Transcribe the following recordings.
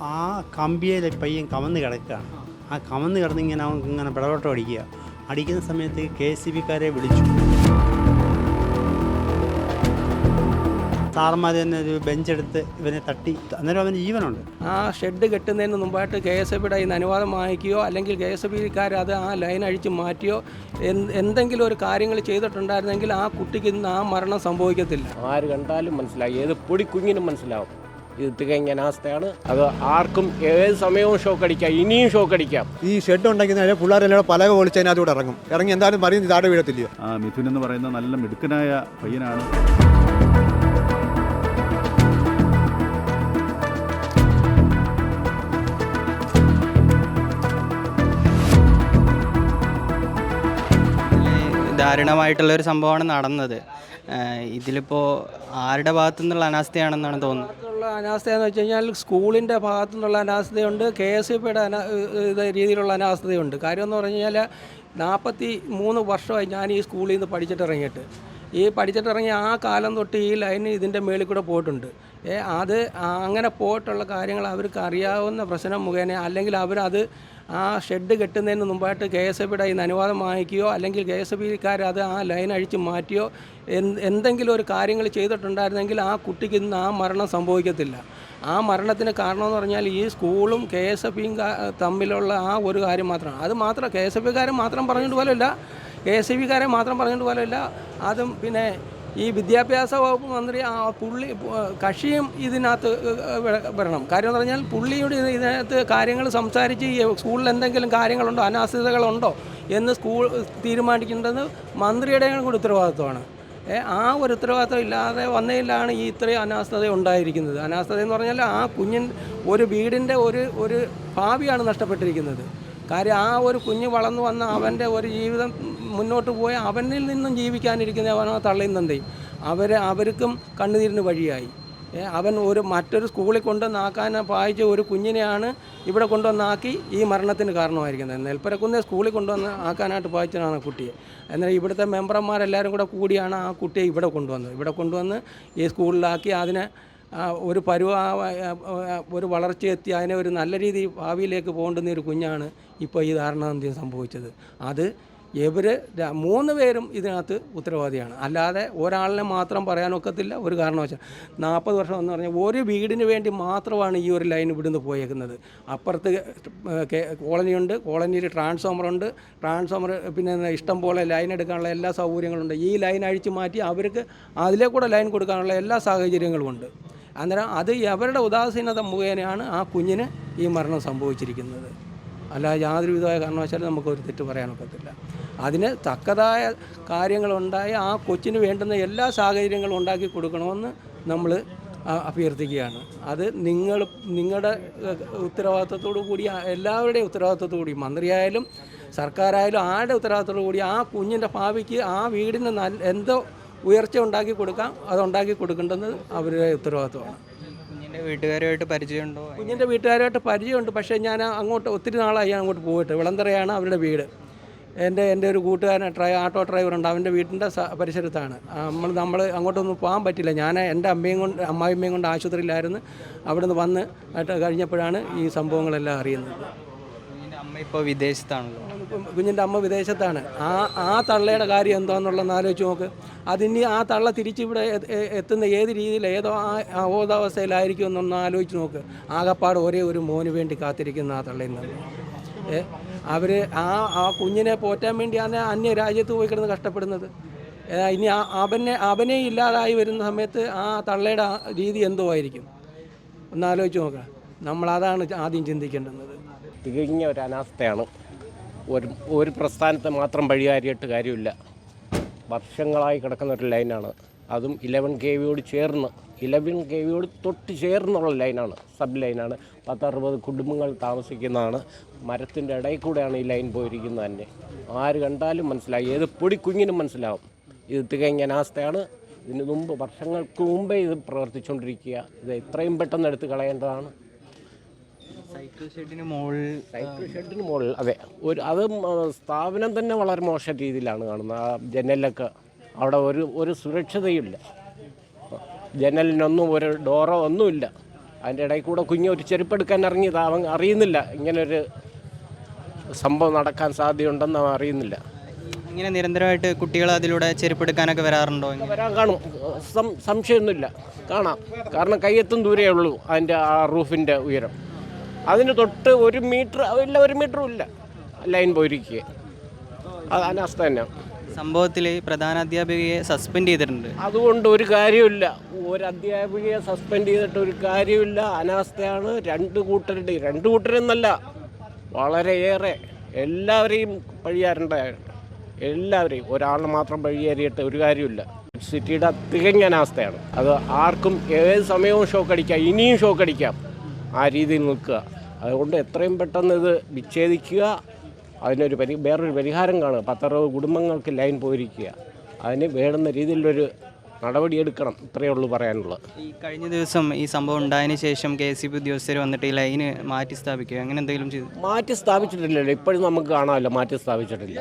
ആ കമ്പിയിലെ പയ്യൻ കമന്ന് കിടക്കുകയാണ്. ആ കമന്ന് കിടന്ന് ഇങ്ങനെ അവൻ ഇങ്ങനെ പിടവട്ടം അടിക്കുക. അടിക്കുന്ന സമയത്ത് കെ എസ് സി ബിക്കാരെ വിളിച്ചു. സാറന്മാർ തന്നെ ഒരു ബെഞ്ചെടുത്ത് ഇവനെ തട്ടി. അന്നേരം അവന് ജീവനുണ്ട്. ആ ഷെഡ് കെട്ടുന്നതിന് മുമ്പായിട്ട് കെ എസ് എഫ് ബിയുടെ ഇന്ന് അനുവാദം വാങ്ങിക്കുകയോ അല്ലെങ്കിൽ കെ എസ് എഫ് ബിക്കാർ അത് ആ ലൈൻ അഴിച്ച് മാറ്റിയോ എന്തെങ്കിലും ഒരു കാര്യങ്ങൾ ചെയ്തിട്ടുണ്ടായിരുന്നെങ്കിൽ ആ കുട്ടിക്ക് ഇന്ന് ആ മരണം സംഭവിക്കത്തില്ല. ആര് കണ്ടാലും മനസ്സിലാവും. ഏത് പൊടി കുഞ്ഞിനും മനസ്സിലാവും. ഇത് തികഞ്ഞ അനാസ്ഥയാണ് അത് ആർക്കും ഏത് സമയവും ഷോക്ക് അടിക്കാം. ഇനിയും ഷോക്ക് അടിക്കാം. ഈ ഷെഡ് ഉണ്ടെങ്കിൽ പിള്ളേരെല്ലാം പലക പൊളിച്ച് അതിനകത്തൂടെ ഇറങ്ങും. ഇറങ്ങി എന്തായാലും പറയുന്നത് താഴെ വീഴത്തില്ലയോ? ആ മിഥുൻ എന്ന് പറയുന്ന നല്ല മിടുക്കനായ പയ്യനാണ്. ദാരുണമായിട്ടുള്ള ഒരു സംഭവമാണ് നടന്നത്. ഇതിലിപ്പോൾ ആരുടെ ഭാഗത്തു നിന്നുള്ള അനാസ്ഥയാണെന്നാണ് തോന്നുന്നത്? ഉള്ള അനാസ്ഥ എന്ന് വെച്ച് കഴിഞ്ഞാൽ സ്കൂളിന്റെ ഭാഗത്തു നിന്നുള്ള അനാസ്ഥയുണ്ട് കെ എസ് എഫ് പിയുടെ അനാ രീതിയിലുള്ള അനാസ്ഥയുണ്ട്. കാര്യം എന്ന് പറഞ്ഞു കഴിഞ്ഞാൽ നാൽപ്പത്തി മൂന്ന് വർഷമായി ഞാൻ ഈ സ്കൂളിൽ നിന്ന് പഠിച്ചിട്ടിറങ്ങിയിട്ട്. ഈ പഠിച്ചിട്ടിറങ്ങിയ ആ കാലം തൊട്ട് ഈ ലൈൻ ഇതിന്റെ മേളിൽ കൂടെ പോയിട്ടുണ്ട്. അത് അങ്ങനെ പോയിട്ടുള്ള കാര്യങ്ങൾ അവർക്ക് അറിയാവുന്ന പ്രശ്നം മുഖേന അല്ലെങ്കിൽ അവരത് ആ ഷെഡ് കെട്ടുന്നതിന് മുമ്പായിട്ട് കെ എസ് എഫ് ബിയുടെ ഇന്ന് അനുവാദം വാങ്ങിക്കുകയോ അല്ലെങ്കിൽ കെ എസ് എഫ് ബിക്കാർ അത് ആ ലൈൻ അഴിച്ച് മാറ്റിയോ എന്തെങ്കിലും ഒരു കാര്യങ്ങൾ ചെയ്തിട്ടുണ്ടായിരുന്നെങ്കിൽ ആ കുട്ടിക്ക് ഇന്ന് ആ മരണം സംഭവിക്കത്തില്ല. ആ മരണത്തിന് കാരണമെന്ന് പറഞ്ഞാൽ ഈ സ്കൂളും കെ എസ് എഫ് ബിയും തമ്മിലുള്ള ആ ഒരു കാര്യം മാത്രമാണ്. അത് മാത്രം കെ എസ് എഫ് ബിക്കാരെ മാത്രം പറഞ്ഞിട്ട് പോലല്ല കെ എസ് എഫ് ബിക്കാരെ മാത്രം പറഞ്ഞിട്ട് പോലല്ല അതും പിന്നെ ഈ വിദ്യാഭ്യാസ വകുപ്പ് മന്ത്രി ആ പുള്ളി കക്ഷിയും ഇതിനകത്ത് വരണം. കാര്യം എന്ന് പറഞ്ഞാൽ പുള്ളിയുടെ ഇത് ഇതിനകത്ത് കാര്യങ്ങൾ സംസാരിച്ച് സ്കൂളിൽ എന്തെങ്കിലും കാര്യങ്ങളുണ്ടോ അനാസ്ഥിതകളുണ്ടോ എന്ന് സ്കൂൾ തീരുമാനിക്കേണ്ടത് മന്ത്രിയുടെയും കൂടി ഉത്തരവാദിത്വമാണ്. ആ ഒരു ഉത്തരവാദിത്വം ഇല്ലാതെ വന്നതിലാണ് ഈ ഇത്രയും അനാസ്ഥത ഉണ്ടായിരിക്കുന്നത്. അനാസ്ഥത എന്ന് പറഞ്ഞാൽ ആ കുഞ്ഞിൻ ഒരു വീടിന്റെ ഒരു ഒരു ഭാവിയാണ് നഷ്ടപ്പെട്ടിരിക്കുന്നത്. കാര്യം ആ ഒരു കുഞ്ഞ് വളർന്നു വന്ന അവന്റെ ഒരു ജീവിതം മുന്നോട്ട് പോയ അവനിൽ നിന്നും ജീവിക്കാനിരിക്കുന്ന അവനോ തള്ളിയും തന്തയും. അവർ അവർക്കും കണ്ണുനീരിന് വഴിയായി. അവൻ ഒരു മറ്റൊരു സ്കൂളിൽ കൊണ്ടുവന്നാക്കാൻ പായിച്ച ഒരു കുഞ്ഞിനെയാണ് ഇവിടെ കൊണ്ടുവന്നാക്കി ഈ മരണത്തിന് കാരണമായിരിക്കുന്നത്. നെൽപ്പരക്കുന്നെ സ്കൂളിൽ കൊണ്ടുവന്ന് ആക്കാനായിട്ട് പായിച്ചതാണ് കുട്ടിയെ. എന്നാൽ ഇവിടുത്തെ മെമ്പർമാരെല്ലാവരും കൂടെ കൂടിയാണ് ആ കുട്ടിയെ ഇവിടെ കൊണ്ടുവന്നത്. ഇവിടെ കൊണ്ടുവന്ന് ഈ സ്കൂളിലാക്കി അതിനെ ഒരു പരുവ ഒരു വളർച്ചയെത്തി അതിനെ ഒരു നല്ല രീതിയിൽ ഭാവിയിലേക്ക് പോകേണ്ടുന്ന ഒരു കുഞ്ഞാണ് ഇപ്പോൾ ഈ ധാരണാന്ത്യം സംഭവിച്ചത്. അത് ഇവർ മൂന്ന് പേരും ഇതിനകത്ത് ഉത്തരവാദിയാണ്. അല്ലാതെ ഒരാളിനെ മാത്രം പറയാനൊക്കത്തില്ല ഒരു കാരണവശാൽ നാൽപ്പത് വർഷം എന്ന് പറഞ്ഞാൽ ഒരു വീടിന് വേണ്ടി മാത്രമാണ് ഈ ഒരു ലൈൻ ഇവിടുന്ന് പോയേക്കുന്നത്. അപ്പുറത്ത് കോളനിയുണ്ട് കോളനിയിൽ ട്രാൻസ്ഫോമറുണ്ട് ട്രാൻസ്ഫോമർ പിന്നെ ഇഷ്ടം പോലെ ലൈൻ എടുക്കാനുള്ള എല്ലാ സൗകര്യങ്ങളുണ്ട്. ഈ ലൈൻ അഴിച്ചു മാറ്റി അവർക്ക് അതിലെ കൂടെ ലൈൻ കൊടുക്കാനുള്ള എല്ലാ സാഹചര്യങ്ങളുമുണ്ട് അന്നേരം അത് അവരുടെ ഉദാസീനത മുഖേനയാണ് ആ കുഞ്ഞിന് ഈ മരണം സംഭവിച്ചിരിക്കുന്നത്. അല്ല യാതൊരു വിധമായ കാരണവശാലും നമുക്കൊരു തെറ്റ് പറയാനൊക്കത്തില്ല അതിന് തക്കതായ കാര്യങ്ങളുണ്ടായി ആ കൊച്ചിന് വേണ്ടുന്ന എല്ലാ സാഹചര്യങ്ങളും ഉണ്ടാക്കി കൊടുക്കണമെന്ന് നമ്മൾ അഭ്യർത്ഥിക്കുകയാണ്. അത് നിങ്ങൾ നിങ്ങളുടെ ഉത്തരവാദിത്തത്തോടു കൂടി എല്ലാവരുടെയും ഉത്തരവാദിത്തത്തോടു കൂടി മന്ത്രിയായാലും സർക്കാരായാലും ആരുടെ ഉത്തരവാദിത്തത്തോടു കൂടി ആ കുഞ്ഞിന്റെ ഭാവിക്ക് ആ വീടിന് നല്ല എന്തോ ഉയർച്ച ഉണ്ടാക്കി കൊടുക്കാം. അത് ഉണ്ടാക്കി കൊടുക്കേണ്ടത് അവരുടെ ഉത്തരവാദിത്തമാണ് കുഞ്ഞിന്റെ വീട്ടുകാരുമായിട്ട് പരിചയമുണ്ടോ? കുഞ്ഞിന്റെ വീട്ടുകാരുമായിട്ട് പരിചയമുണ്ട്. പക്ഷേ ഞാൻ അങ്ങോട്ട് ഒത്തിരി നാളായി ഞാൻ അങ്ങോട്ട് പോയിട്ട്. വിളന്തറയാണ് അവരുടെ വീട്. എന്റെ എന്റെ ഒരു കൂട്ടുകാരൻ ഡ്രൈ ആട്ടോ ഡ്രൈവറുണ്ട്. അവന്റെ വീടിന്റെ പരിസരത്താണ്. നമ്മൾ നമ്മൾ അങ്ങോട്ടൊന്നും പോകാൻ പറ്റില്ല. ഞാൻ എന്റെ അമ്മയും കൊണ്ട് അമ്മായിമ്മയും കൊണ്ട് ആശുപത്രിയിലായിരുന്നു. അവിടെ നിന്ന് വന്ന് കഴിഞ്ഞപ്പോഴാണ് ഈ സംഭവങ്ങളെല്ലാം അറിയുന്നത്. അമ്മ വിദേശത്താണല്ലോ. കുഞ്ഞിന്റെ അമ്മ വിദേശത്താണ്. ആ ആ തള്ളയുടെ കാര്യം എന്താണെന്നുള്ളതെന്ന് ആലോചിച്ച് നോക്ക്. അതിനി ആ തള്ള തിരിച്ചിവിടെ എത്തുന്ന ഏത് രീതിയിൽ ഏതോ ആ അവബോധാവസ്ഥയിലായിരിക്കും എന്നൊന്ന് ആലോചിച്ച് നോക്ക്. ആകപ്പാട് ഒരേ ഒരു മോന് വേണ്ടി കാത്തിരിക്കുന്ന ആ തള്ളയിൽ നിന്ന്. അവർ ആ ആ കുഞ്ഞിനെ പോറ്റാൻ വേണ്ടിയാണ് അന്യ രാജ്യത്ത് പോയി കിടന്ന് കഷ്ടപ്പെടുന്നത്. ഇനി അവനെ അവനെ ഇല്ലാതായി വരുന്ന സമയത്ത് ആ തള്ളയുടെ രീതി എന്തോ ആയിരിക്കും. ഒന്ന് ആലോചിച്ച് നോക്കാം. നമ്മളതാണ് ആദ്യം ചിന്തിക്കേണ്ടുന്നത്. തികഞ്ഞ ഒരു അനാസ്ഥയാണ്. ഒരു ഒരു പ്രസ്ഥാനത്തെ മാത്രം വഴികാരിയിട്ട് കാര്യമില്ല. വർഷങ്ങളായി കിടക്കുന്ന ഒരു ലൈനാണ്. അതും ഇലവൻ കെ വിയോട് ചേർന്ന് ഇലവൻ കെ വിയോട് തൊട്ട് ചേർന്നുള്ള ലൈനാണ് സബ് ലൈനാണ്. പത്തറുപത് കുടുംബങ്ങൾ താമസിക്കുന്നതാണ്. മരത്തിന്റെ ഇടയിൽ കൂടെയാണ് ഈ ലൈൻ പോയിരിക്കുന്നത് തന്നെ. ആര് കണ്ടാലും മനസ്സിലാകും ഏത് പൊടി കുഞ്ഞിനും മനസ്സിലാവും. ഇത് തികഞ്ഞ അനാസ്ഥയാണ്. ഇതിന് മുമ്പ് വർഷങ്ങൾക്ക് മുമ്പേ ഇത് പ്രവർത്തിച്ചുകൊണ്ടിരിക്കുക. ഇത് എത്രയും പെട്ടെന്ന് എടുത്ത് കളയേണ്ടതാണ്. സൈക്കിൾ ഷെഡിന് മുകളിൽ അതെ. ഒരു അത് സ്ഥാപനം തന്നെ വളരെ മോശം രീതിയിലാണ് കാണുന്നത്. ആ ജനലൊക്കെ അവിടെ ഒരു ഒരു സുരക്ഷിതയുമില്ല. ജനലിനൊന്നും ഒരു ഡോറോ ഒന്നുമില്ല. അതിന്റെ ഇടയിൽ കൂടെ കുഞ്ഞ് ഒരു ചെരുപ്പെടുക്കാൻ ഇറങ്ങിയത് അവൻ അറിയുന്നില്ല. ഇങ്ങനൊരു സംഭവം നടക്കാൻ സാധ്യതയുണ്ടെന്ന് അവൻ അറിയുന്നില്ല. ഇങ്ങനെ നിരന്തരമായിട്ട് കുട്ടികൾ അതിലൂടെ ചെരുപ്പെടുക്കാനൊക്കെ വരാറുണ്ടോ വരാൻ കാണും. സംശയമൊന്നുമില്ല. കാണാം. കാരണം കയ്യെത്തും ദൂരേ ഉള്ളൂ അതിന്റെ ആ റൂഫിന്റെ ഉയരം. അതിന് തൊട്ട് ഒരു മീറ്റർ ഇല്ല ഒരു മീറ്ററും ഇല്ല. ലൈൻ പോയിരിക്കുക അത് അനാസ്ഥ തന്നെ. സംഭവത്തിൽ പ്രധാന അധ്യാപികയെ സസ്പെൻഡ് ചെയ്തിട്ടുണ്ട്. അതുകൊണ്ട് ഒരു കാര്യമില്ല ഒരു അധ്യാപികയെ സസ്പെൻഡ് ചെയ്തിട്ട് ഒരു കാര്യമില്ല അനാസ്ഥയാണ് രണ്ട് കൂട്ടരുടെ രണ്ട് കൂട്ടരെന്നല്ല വളരെയേറെ. എല്ലാവരെയും പഴിയാറേണ്ടതാണ് എല്ലാവരെയും. ഒരാളിനെ മാത്രം പഴിയേറിയിട്ട് ഒരു കാര്യമില്ല സിറ്റിയുടെ തികഞ്ഞ അനാസ്ഥയാണ്. അത് ആർക്കും ഏത് സമയവും ഷോക്ക് അടിക്കാം ഇനിയും ഷോക്ക് അടിക്കാം ആ രീതിയിൽ നിൽക്കുക. അതുകൊണ്ട് എത്രയും പെട്ടെന്ന് ഇത് വിച്ഛേദിക്കുക. അതിനൊരു പരി വേറൊരു പരിഹാരം കാണുക. പത്തറുപത് കുടുംബങ്ങൾക്ക് ലൈൻ പോയിരിക്കുക. അതിന് വേണ്ടുന്ന രീതിയിലൊരു നടപടിയെടുക്കണം. ഇത്രയേ ഉള്ളൂ പറയാനുള്ളത്. ഈ കഴിഞ്ഞ ദിവസം ഈ സംഭവം ഉണ്ടായതിന് ശേഷം കെ എസ് സി ബി ഉദ്യോഗസ്ഥർ വന്നിട്ട് ഈ ലൈന് മാറ്റി സ്ഥാപിക്കുക അങ്ങനെ എന്തെങ്കിലും ചെയ്തു? മാറ്റി സ്ഥാപിച്ചിട്ടില്ലല്ലോ. ഇപ്പോഴും നമുക്ക് കാണാമല്ലോ. മാറ്റി സ്ഥാപിച്ചിട്ടില്ല.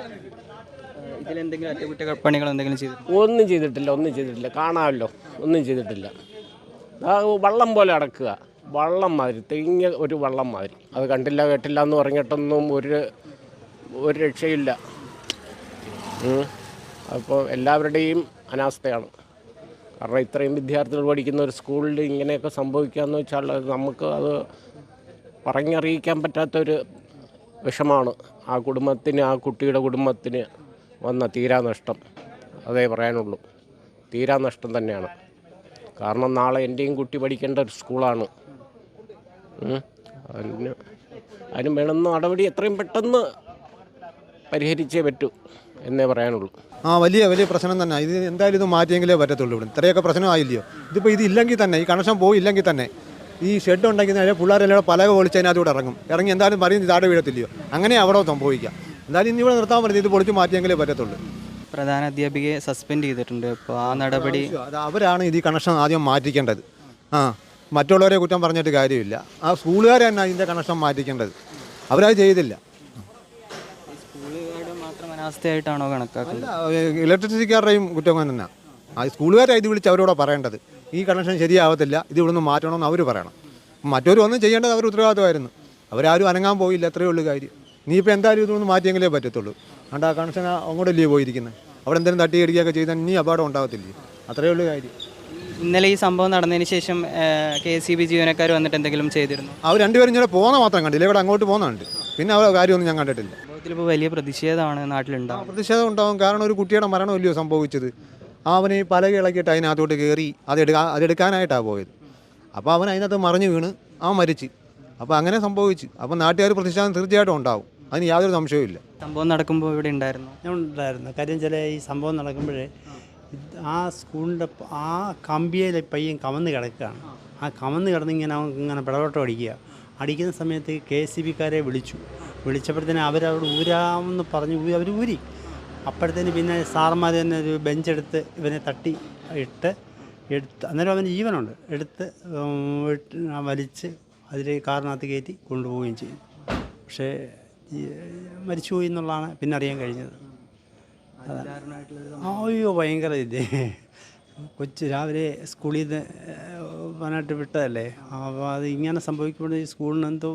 ഇതിലെന്തെങ്കിലും അറ്റകുറ്റപ്പണികൾ എന്തെങ്കിലും ചെയ്തു? ഒന്നും ചെയ്തിട്ടില്ല. ഒന്നും ചെയ്തിട്ടില്ല. കാണാമല്ലോ. ഒന്നും ചെയ്തിട്ടില്ല. വള്ളം പോലെ അടക്കുക. വള്ളം മാതിരി തെങ്ങിയ ഒരു വള്ളം മാതിരി അത് കണ്ടില്ല കേട്ടില്ല എന്ന് പറഞ്ഞിട്ടൊന്നും ഒരു ഒരു രക്ഷയില്ല. അപ്പോൾ എല്ലാവരുടെയും അനാസ്ഥയാണ്. കാരണം ഇത്രയും വിദ്യാർത്ഥികൾ പഠിക്കുന്ന ഒരു സ്കൂളിൽ ഇങ്ങനെയൊക്കെ സംഭവിക്കാന്ന് വെച്ചാൽ നമുക്ക് അത് പറഞ്ഞറിയിക്കാൻ പറ്റാത്തൊരു വിഷമാണ്. ആ കുടുംബത്തിന് ആ കുട്ടിയുടെ കുടുംബത്തിന് വന്ന തീരാനഷ്ടം അതേ പറയാനുള്ളൂ. തീരാനഷ്ടം തന്നെയാണ്. കാരണം നാളെ എന്റെയും കുട്ടി പഠിക്കേണ്ട ഒരു സ്കൂളാണ്. അതിന് അതിന് വേണമെന്ന നടപടി എത്രയും പെട്ടെന്ന് പരിഹരിച്ചേ പറ്റൂ എന്നേ പറയാനുള്ളൂ. ആ വലിയ വലിയ പ്രശ്നം തന്നെ. ഇത് എന്തായാലും ഇത് മാറ്റിയെങ്കിലേ പറ്റത്തുള്ളൂ ഇവിടെ. ഇത്രയൊക്കെ പ്രശ്നമായില്ലയോ ഇതിപ്പോൾ ഇത് ഇല്ലെങ്കിൽ തന്നെ ഈ കണക്ഷൻ പോയില്ലെങ്കിൽ തന്നെ ഈ ഷെഡ് ഉണ്ടെങ്കിൽ തന്നെ പിള്ളേരെല്ലാം പലക പൊളിച്ച് അതിനകത്തൂടെ ഇറങ്ങും. ഇറങ്ങി എന്തായാലും പറയുന്നത് താഴെ വീഴത്തില്ലയോ? അങ്ങനെ അവിടെ സംഭവിക്കാം. എന്തായാലും ഇന്ന് ഇവിടെ നിർത്താൻ പറ്റും ഇത് പൊളിച്ച് മാറ്റിയെങ്കിലേ പറ്റത്തുള്ളൂ. പ്രധാന അധ്യാപികയെ സസ്പെൻഡ് ചെയ്തിട്ടുണ്ട്. അപ്പോൾ ആ നടപടി അവരാണ് ഇത് ഈ കണക്ഷൻ ആദ്യം മാറ്റിക്കേണ്ടത്. ആ. മറ്റുള്ളവരെ കുറ്റം പറഞ്ഞിട്ട് കാര്യമില്ല. ആ സ്കൂളുകാർ തന്നെ അതിന്റെ കണക്ഷൻ മാറ്റിക്കേണ്ടത്. അവരത് ചെയ്തില്ല. അനാസ്ഥയായിട്ടാണോ കണക്കാക്കുന്നത്? ഇലക്ട്രിസിറ്റിക്കാരുടെയും കുറ്റം തന്നെ ആ സ്കൂളുകാരെ ഇത് വിളിച്ച് അവരോട് പറയേണ്ടത്. ഈ കണക്ഷൻ ശരിയാവത്തില്ല ഇത് ഇവിടുന്ന് മാറ്റണമെന്ന് അവർ പറയണം. മറ്റൊരു ഒന്നും ചെയ്യേണ്ടത് അവർ ഉത്തരവാദിത്തമായിരുന്നു അവരാരും അനങ്ങാൻ പോയില്ല അത്രയേ ഉള്ളൂ കാര്യം. നീ നീയിപ്പോൾ എന്തായാലും ഇതൊന്നും മാറ്റിയെങ്കിലേ പറ്റത്തുള്ളൂ. അതുകൊണ്ട് ആ കണക്ഷൻ അങ്ങോട്ടല്ലേ പോയിരിക്കുന്നത് അവിടെ എന്തെങ്കിലും തട്ടിയടിക്കുകയൊക്കെ ചെയ്താൽ നീ അപകടം ഉണ്ടാകത്തില്ലേ അത്രയേ ഉള്ളൂ കാര്യം. ഇന്നലെ ഈ സംഭവം നടന്നതിന് ശേഷം കെ എസ് സി ബി ജീവനക്കാർ വന്നിട്ട് എന്തെങ്കിലും ചെയ്തിരുന്നു? അവർ രണ്ടുപേരും ഇങ്ങനെ പോകുന്ന മാത്രം കണ്ടില്ല. ഇവിടെ അങ്ങോട്ട് പോകുന്നുണ്ട്. പിന്നെ അവരുടെ കാര്യമൊന്നും ഞാൻ കണ്ടിട്ടില്ല. സംഭവത്തിൽ ഇപ്പോൾ വലിയ പ്രതിഷേധമാണ് നാട്ടിലുണ്ടാവും പ്രതിഷേധം ഉണ്ടാവും. കാരണം ഒരു കുട്ടിയുടെ മരണമല്ലയോ സംഭവിച്ചത്? അവന് പല ഇളക്കിയിട്ട് അതിനകത്തോട്ട് കയറി അതെടുക്കാൻ അതെടുക്കാനായിട്ടാണ് പോയത്. അപ്പോൾ അവൻ അതിനകത്ത് മറിഞ്ഞു വീണ് അവൻ മരിച്ച്. അപ്പോൾ അങ്ങനെ സംഭവിച്ചു. അപ്പോൾ നാട്ടുകാർ പ്രതിഷേധം തീർച്ചയായിട്ടും ഉണ്ടാവും. അതിന് യാതൊരു സംശയവും ഇല്ല സംഭവം നടക്കുമ്പോൾ ഇവിടെ ഉണ്ടായിരുന്നു? ഞാൻ ഉണ്ടായിരുന്നു. കാര്യം ചില ഈ സംഭവം നടക്കുമ്പോഴേ ആ സ്കൂളിന്റെ ആ കമ്പിയിൽ പയ്യൻ കമന്ന് കിടക്കുകയാണ്. ആ കമന്ന് കിടന്ന് ഇങ്ങനെ അവൻ ഇങ്ങനെ പിടവട്ടം അടിക്കുക. അടിക്കുന്ന സമയത്ത് കെ എസ് സി ബിക്കാരെ വിളിച്ചു. വിളിച്ചപ്പോഴത്തേന് അവരവിടെ ഊരാമെന്ന് പറഞ്ഞ് അവർ ഊരി. അപ്പോഴത്തേന് പിന്നെ സാറന്മാർ തന്നെ ഒരു ബെഞ്ചെടുത്ത് ഇവനെ തട്ടി ഇട്ട് എടുത്ത് അന്നേരം അവന് ജീവനുണ്ട്. എടുത്ത് വലിച്ച് അതിൽ കാറിനകത്ത് കയറ്റി കൊണ്ടുപോവുകയും ചെയ്യും പക്ഷേ മരിച്ചുപോയി എന്നുള്ളതാണ് പിന്നെ അറിയാൻ കഴിഞ്ഞത്. അയ്യോ ഭയങ്കര ഇത്. കൊച്ചു രാവിലെ സ്കൂളിൽ നിന്ന് വനായിട്ട് വിട്ടതല്ലേ? അപ്പോൾ അത് ഇങ്ങനെ സംഭവിക്കുമ്പോൾ ഈ സ്കൂളിന് എന്തോ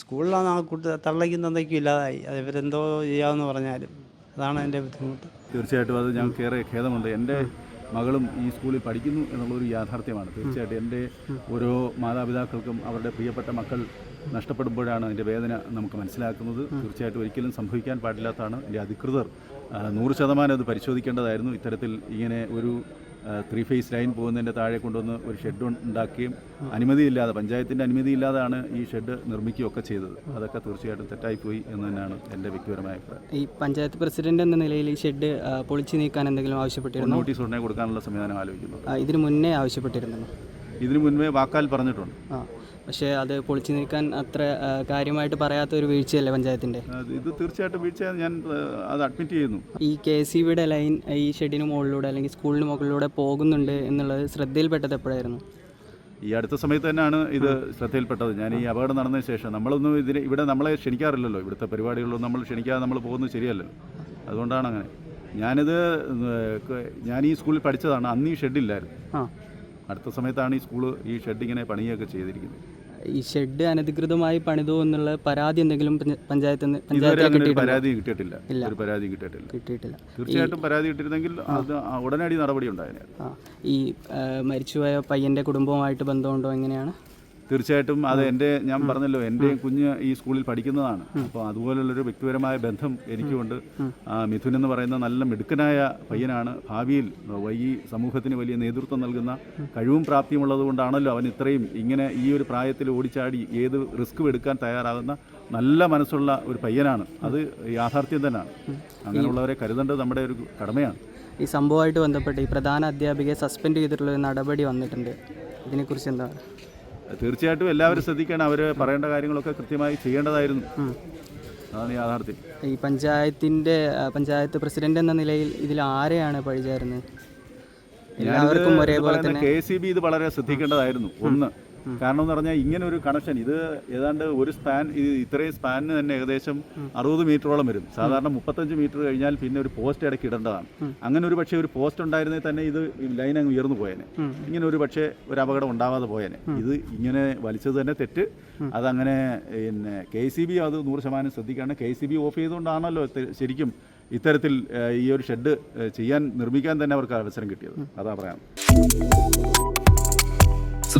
സ്കൂളിലാണ് ആ കുട്ടി തള്ളയ്ക്കും തന്തയ്ക്കും ഇല്ലാതായി. അത് ഇവരെന്തോ ചെയ്യാമെന്ന് പറഞ്ഞാലും അതാണ് എന്റെ ബുദ്ധിമുട്ട്. തീർച്ചയായിട്ടും അത് ഞങ്ങൾക്ക് ഏറെ ഖേദമുണ്ട്. എന്റെ മകളും ഈ സ്കൂളിൽ പഠിക്കുന്നു എന്നുള്ളൊരു യാഥാർത്ഥ്യമാണ്. തീർച്ചയായിട്ടും എന്റെ ഓരോ മാതാപിതാക്കൾക്കും അവരുടെ പ്രിയപ്പെട്ട മക്കൾ നഷ്ടപ്പെടുമ്പോഴാണ് അതിന്റെ വേദന നമുക്ക് മനസ്സിലാക്കുന്നത്. തീർച്ചയായിട്ടും ഒരിക്കലും സംഭവിക്കാൻ പാടില്ലാത്തതാണ്. എന്റെ അധികൃതർ നൂറ് ശതമാനം അത് പരിശോധിക്കേണ്ടതായിരുന്നു. ഇത്തരത്തിൽ ഇങ്ങനെ ഒരു ത്രീ ഫേസ് ലൈൻ പോകുന്നതിന്റെ താഴെ കൊണ്ടുവന്ന് ഒരു ഷെഡ് ഉണ്ടാക്കുകയും അനുമതിയില്ലാതെ പഞ്ചായത്തിന്റെ അനുമതിയില്ലാതാണ് ഈ ഷെഡ് നിർമ്മിക്കുകയൊക്കെ ചെയ്തത്. അതൊക്കെ തീർച്ചയായിട്ടും തെറ്റായിപ്പോയി എന്ന് തന്നെയാണ് എന്റെ വ്യക്തിപരമായ അഭിപ്രായം. ഈ പഞ്ചായത്ത് പ്രസിഡന്റ് എന്ന നിലയിൽ ഈ ഷെഡ് പൊളിച്ചു നീക്കാൻ എന്തെങ്കിലും ആവശ്യപ്പെട്ടിരുന്നു? നോട്ടീസ് ഉടനെ കൊടുക്കാനുള്ള സംവിധാനം ആലോചിക്കുന്നു ഇതിനു മുന്നേ ആവശ്യപ്പെട്ടിരുന്നു? ഇതിനു മുൻപേ വാക്കാൽ പറഞ്ഞിട്ടുണ്ട്. ആ. പക്ഷേ അത് പൊളിച്ചു നീക്കാൻ അത്ര കാര്യമായിട്ട് പറയാത്ത ഒരു വീഴ്ചയല്ലേ പഞ്ചായത്തിന്റെ ഇത് തീർച്ചയായിട്ടും വീഴ്ചയാണ്. ഞാൻ അത് അഡ്മിറ്റ് ചെയ്യുന്നു. ഈ കെ സി ബിയുടെ ലൈൻ ഈ ഷെഡിന് മുകളിലൂടെ അല്ലെങ്കിൽ സ്കൂളിന് മുകളിലൂടെ പോകുന്നുണ്ട് എന്നുള്ളത് ശ്രദ്ധയിൽപ്പെട്ടത് എപ്പോഴായിരുന്നു? ഈ അടുത്ത സമയത്ത് തന്നെയാണ് ഇത് ശ്രദ്ധയിൽപ്പെട്ടത്. ഞാൻ ഈ അപകടം നടന്നതിന് ശേഷം നമ്മളൊന്നും ഇതിന് ഇവിടെ നമ്മളെ ക്ഷണിക്കാറില്ലല്ലോ. ഇവിടുത്തെ പരിപാടികളൊന്നും നമ്മൾ ക്ഷണിക്കാതെ നമ്മൾ പോകുന്നത് ശരിയല്ലോ അതുകൊണ്ടാണ് അങ്ങനെ. ഞാനിത് ഞാൻ ഈ സ്കൂളിൽ പഠിച്ചതാണ്. അന്ന് ഈ ഷെഡില്ലായിരുന്നു അടുത്ത സമയത്താണ് ഈ സ്കൂൾ ഈ ഷെഡ് ഇങ്ങനെ പണിയൊക്കെ ചെയ്തിരിക്കുന്നത്. ഈ ഷെഡ് അനധികൃതമായി പണിതു എന്നുള്ള പരാതി എന്തെങ്കിലും പഞ്ച- പഞ്ചായത്ത് പരാതി കിട്ടിയിട്ടില്ല. ഒരു പരാതി കിട്ടിയിട്ടില്ല. കിട്ടിയിട്ടില്ല. തീർച്ചയായിട്ടും പരാതി കിട്ടിയിരുന്നെങ്കിൽ അത് ഉടനടി നടപടി ഈ മരിച്ചുപോയ പയ്യന്റെ കുടുംബവുമായിട്ട് ബന്ധമുണ്ടോ എങ്ങനെയാണ്? തീർച്ചയായിട്ടും അത് എന്റെ ഞാൻ പറഞ്ഞല്ലോ എന്റെ കുഞ്ഞ് ഈ സ്കൂളിൽ പഠിക്കുന്നതാണ്. അപ്പോൾ അതുപോലുള്ളൊരു വ്യക്തിപരമായ ബന്ധം എനിക്കുണ്ട്. മിഥുൻ എന്ന് പറയുന്ന നല്ല മിടുക്കനായ പയ്യനാണ്. ഭാവിയിൽ ഈ സമൂഹത്തിന് വലിയ നേതൃത്വം നൽകുന്ന കഴിവും പ്രാപ്തിയും ഉള്ളതുകൊണ്ടാണല്ലോ അവൻ ഇത്രയും ഇങ്ങനെ ഈ ഒരു പ്രായത്തിൽ ഓടിച്ചാടി ഏത് റിസ്ക്കും എടുക്കാൻ തയ്യാറാകുന്ന നല്ല മനസ്സുള്ള ഒരു പയ്യനാണ്. അത് യാഥാർത്ഥ്യം തന്നെയാണ്. അങ്ങനെയുള്ളവരെ കരുതേണ്ടത് നമ്മുടെ ഒരു കടമയാണ്. ഈ സംഭവമായിട്ട് ബന്ധപ്പെട്ട് ഈ പ്രധാന അധ്യാപികയെ സസ്പെൻഡ് ചെയ്തിട്ടുള്ള ഒരു നടപടി വന്നിട്ടുണ്ട്. ഇതിനെക്കുറിച്ച് എന്താണ്? തീർച്ചയായിട്ടും എല്ലാവരും ശ്രദ്ധിക്കണം. അവർ പറയേണ്ട കാര്യങ്ങളൊക്കെ കൃത്യമായി ചെയ്യേണ്ടതായിരുന്നു. അതാണ് യാഥാർത്ഥ്യം. ഈ പഞ്ചായത്തിന്റെ പഞ്ചായത്ത് പ്രസിഡന്റ് എന്ന നിലയിൽ ഇതിൽ ആരെയാണ് പഴിചാരുന്നത്? എല്ലാവർക്കും ഒരേപോലെ തന്നെ. കെ സി ബി ഇത് വളരെ ശ്രദ്ധിക്കേണ്ടതായിരുന്നു. ഒന്ന് കാരണം എന്ന് പറഞ്ഞാൽ ഇങ്ങനെ ഒരു കണക്ഷൻ ഇത് ഏതാണ്ട് ഒരു സ്പാൻ ഇത് ഇത്രയും സ്പാനിന് തന്നെ ഏകദേശം അറുപത് മീറ്ററോളം വരും. സാധാരണ മുപ്പത്തഞ്ച് മീറ്റർ കഴിഞ്ഞാൽ പിന്നെ ഒരു പോസ്റ്റ് ഇടയ്ക്ക് ഇടേണ്ടതാണ്. അങ്ങനെ ഒരു പക്ഷേ ഒരു പോസ്റ്റ് ഉണ്ടായിരുന്നെങ്കിൽ തന്നെ ഇത് ലൈൻ അങ്ങ് ഉയർന്നു പോയേനെ. ഇങ്ങനെ ഒരു പക്ഷേ ഒരു അപകടം ഉണ്ടാവാതെ പോയേനെ. ഇത് ഇങ്ങനെ വലിച്ചത് തന്നെ തെറ്റ്. അതങ്ങനെ പിന്നെ കെ സി ബി അത് നൂറ് ശതമാനം ശ്രദ്ധിക്കുകയാണ്. കെ സി ബി ഓഫ് ചെയ്തുകൊണ്ടാണല്ലോ ശരിക്കും ഇത്തരത്തിൽ ഈ ഒരു ഷെഡ് ചെയ്യാൻ നിർമ്മിക്കാൻ തന്നെ അവർക്ക് അവസരം കിട്ടിയത്. അതാ പറയാം